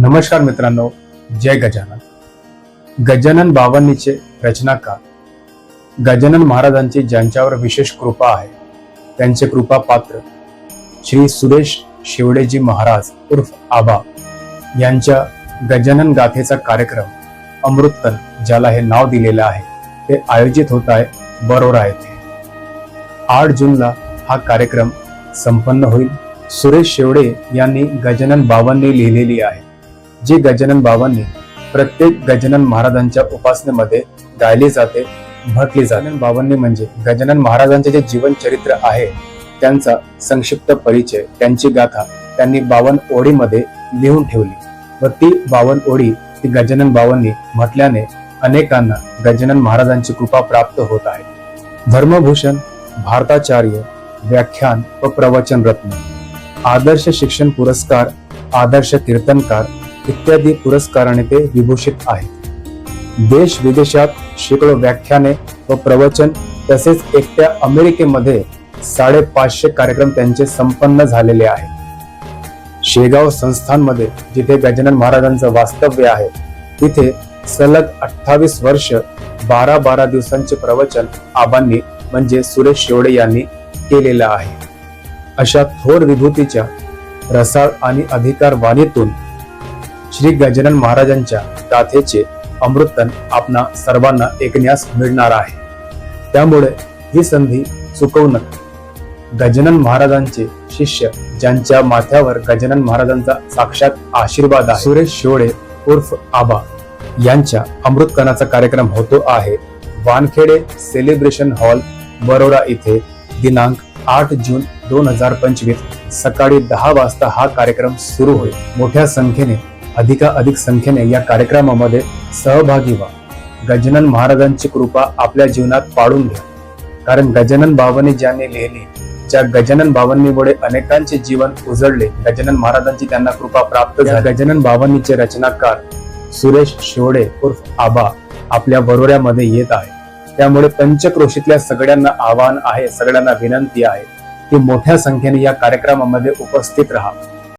नमस्कार मित्रांनो जय गजानन. गजानन बावन्नीचे रचनाकार गजानन महाराजांची ज्यांच्यावर विशेष कृपा आहे त्यांचे कृपा पात्र श्री सुरेश शिवडेजी महाराज उर्फ आबा यांच्या गजानन गाथेचा कार्यक्रम अमृततन ज्याला हे नाव दिलेलं आहे ते आयोजित होत आहे बरोरा येथे. आठ जूनला हा कार्यक्रम संपन्न होईल. सुरेश शेवडे यांनी गजानन बाबांनी लिहिलेली आहे. जी गजानन बाबांनी प्रत्येक गजानन महाराजांच्या उपासनेमध्ये गायली जाते म्हटली जाते. बाबांनी म्हणजे गजानन महाराजांचे जे जीवन चरित्र आहे त्यांचा संक्षिप्त परिचय त्यांची गाथा त्यांनी बावन ओळीमध्ये लिहून ठेवली. व ती बावन ओळी ती गजानन बाबांनी म्हटल्याने अनेकांना गजानन महाराजांची कृपा प्राप्त होत आहे. धर्मभूषण भारताचार्य व्याख्यान व प्रवचन रत्न आदर्श शिक्षण पुरस्कार आदर्श कीर्तनकार इत्यादी पुरस्काराने ते विभूषित आहेत. देश विदेशात शेकडो व्याख्याने व प्रवचन तसेच एकट्या अमेरिकेमध्ये साडेपाचशे कार्यक्रम त्यांचे संपन्न झालेले आहेत. शेगाव संस्थांमध्ये जिथे गजानन महाराजांचं वास्तव्य आहे तिथे सलग अठ्ठावीस वर्ष बारा बारा दिवसांचे प्रवचन आबांनी म्हणजे सुरेश शेवडे यांनी केलेलं आहे. अशा थोर विभूतीच्या रसाळ आणि अधिकार वाणीतून श्री गजानन महाराजांच्या गाथेचे अमृतन आपणा सर्वांना ऐकण्यास मिळणार आहे. त्यामुळे ही संधी चुकवू नका गजानन महाराजांचे शिष्य ज्यांच्या माथ्यावर गजानन महाराजांचा साक्षात आशीर्वाद आहे. सुरेश शिवडे उर्फ आबा यांच्या अमृतकणाचा कार्यक्रम होतो आहे. वानखेडे सेलिब्रेशन हॉल बरोडा इथे दिनांक आठ जून दोन हजार पंचवीस सकाळी दहा वाजता हा कार्यक्रम सुरू होईल. मोठ्या संख्येने अधिकाधिक संख्येने या कार्यक्रमामध्ये सहभागी व्हा. गजानन महाराजांची कृपा आपल्या जीवनात पाडून घ्या. कारण गजानन बाबांनी ज्यांनी लिहिली ज्या गजानन बाबांनीमुळे अनेकांचे जीवन उजळले गजानन महाराजांची त्यांना कृपा प्राप्त झाली. गजानन बाबांनीचे रचनाकार सुरेश शिवडे उर्फ आबा आपल्या बरोऱ्यामध्ये येत आहे. त्यामुळे पंचक्रोशीतल्या सगळ्यांना आवाहन आहे सगळ्यांना विनंती आहे की मोठ्या संख्येने या कार्यक्रमामध्ये उपस्थित राहा.